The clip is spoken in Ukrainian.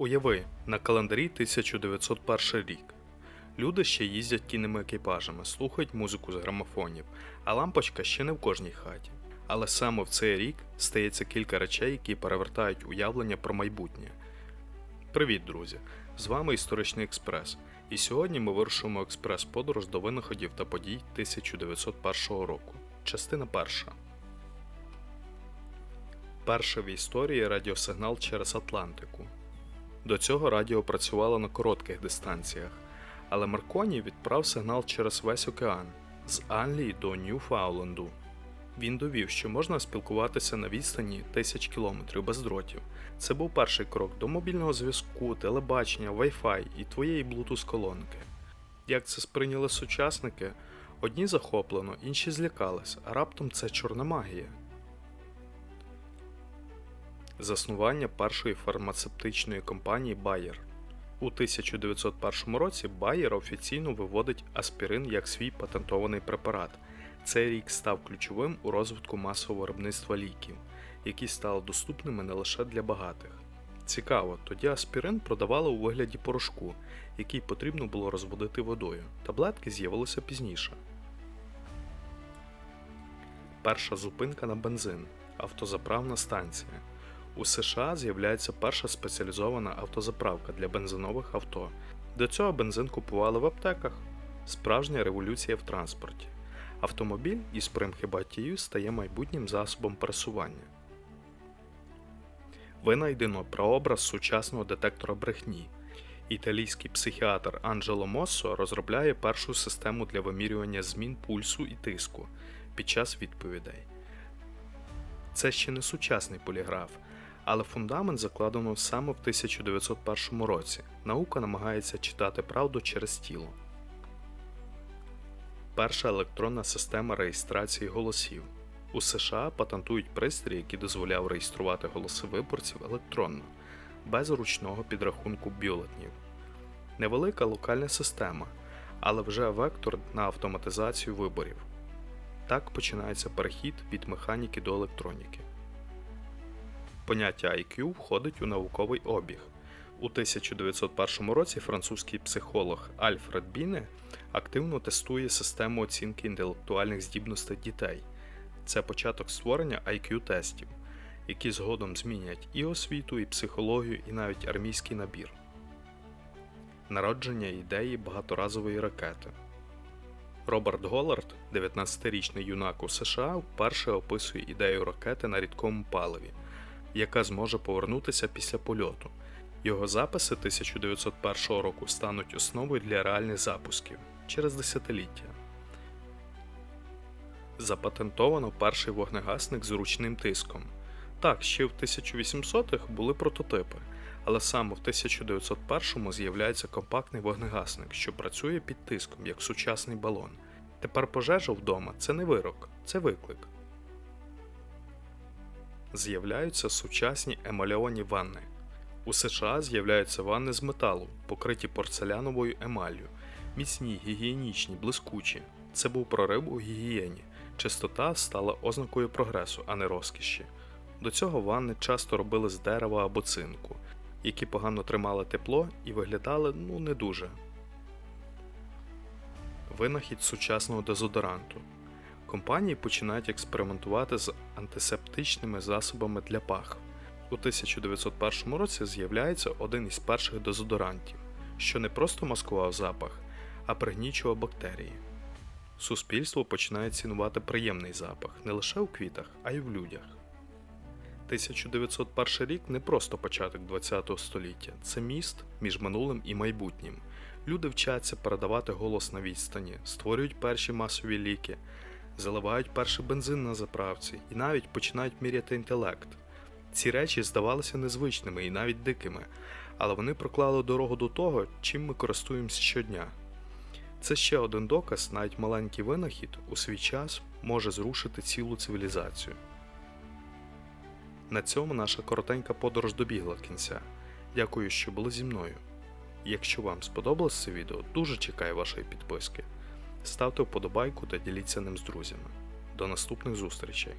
Уяви, на календарі 1901 рік. Люди ще їздять кінними екіпажами, слухають музику з грамофонів, а лампочка ще не в кожній хаті. Але саме в цей рік стається кілька речей, які перевертають уявлення про майбутнє. Привіт, друзі! З вами Історичний Експрес. І сьогодні ми вирушимо експрес-подорож до винаходів та подій 1901 року. Частина перша. Перший в історії радіосигнал через Атлантику. До цього радіо працювало на коротких дистанціях, але Марконі відправ сигнал через весь океан з Англії до Ньюфауленду. Він довів, що можна спілкуватися на відстані тисяч кілометрів без дротів. Це був перший крок до мобільного зв'язку, телебачення, Wi-Fi і твоєї Bluetooth колонки. Як це сприйняли сучасники? Одні захоплено, інші злякались, а раптом це чорна магія. Заснування першої фармацевтичної компанії Bayer. У 1901 році Bayer офіційно виводить аспірин як свій патентований препарат. Цей рік став ключовим у розвитку масового виробництва ліків, які стали доступними не лише для багатих. Цікаво, тоді аспірин продавали у вигляді порошку, який потрібно було розводити водою. Таблетки з'явилися пізніше. Перша зупинка на бензин автозаправна станція. У США з'являється перша спеціалізована автозаправка для бензинових авто. До цього бензин купували в аптеках. Справжня революція в транспорті. Автомобіль із примхи стає майбутнім засобом пересування. Винайдено прообраз сучасного детектора брехні. Італійський психіатр Анджело Моссо розробляє першу систему для вимірювання змін пульсу і тиску під час відповідей. Це ще не сучасний поліграф, але фундамент закладено саме в 1901 році. Наука намагається читати правду через тіло. Перша електронна система реєстрації голосів. У США патентують пристрій, який дозволяв реєструвати голоси виборців електронно, без ручного підрахунку бюлетнів. Невелика локальна система, але вже вектор на автоматизацію виборів. Так починається перехід від механіки до електроніки. Поняття IQ входить у науковий обіг. У 1901 році французький психолог Альфред Біне активно тестує систему оцінки інтелектуальних здібностей дітей. Це початок створення IQ-тестів, які згодом змінять і освіту, і психологію, і навіть армійський набір. Народження ідеї багаторазової ракети. Роберт Голлард, 19-річний юнак у США, вперше описує ідею ракети на рідкому паливі, яка зможе повернутися після польоту. Його записи 1901 року стануть основою для реальних запусків через десятиліття. Запатентовано перший вогнегасник з ручним тиском. Так, ще в 1800-х були прототипи, але саме в 1901-му з'являється компактний вогнегасник, що працює під тиском як сучасний балон. Тепер пожежа вдома це не вирок, це виклик. З'являються сучасні емальовані ванни. У США з'являються ванни з металу, покриті порцеляновою емаллю, міцні, гігієнічні, блискучі. Це був прорив у гігієні. Чистота стала ознакою прогресу, а не розкіші. До цього ванни часто робили з дерева або цинку, які погано тримали тепло і виглядали ну не дуже. Винахід сучасного дезодоранту. Компанії починають експериментувати з антисептичними засобами для пах. У 1901 році з'являється один із перших дезодорантів, що не просто маскував запах, а пригнічував бактерії. Суспільство починає цінувати приємний запах не лише у квітах, а й в людях. 1901 рік не просто початок ХХ століття, це міст між минулим і майбутнім. Люди вчаться передавати голос на відстані, створюють перші масові ліки, заливають перший бензин на заправці і навіть починають міряти інтелект. Ці речі здавалися незвичними і навіть дикими, але вони проклали дорогу до того, чим ми користуємося щодня. Це ще один доказ, навіть маленький винахід у свій час може зрушити цілу цивілізацію. На цьому наша коротенька подорож добігла кінця. Дякую, що були зі мною. Якщо вам сподобалось це відео, дуже чекаю вашої підписки. Ставте вподобайку та діліться ним з друзями. До наступних зустрічей!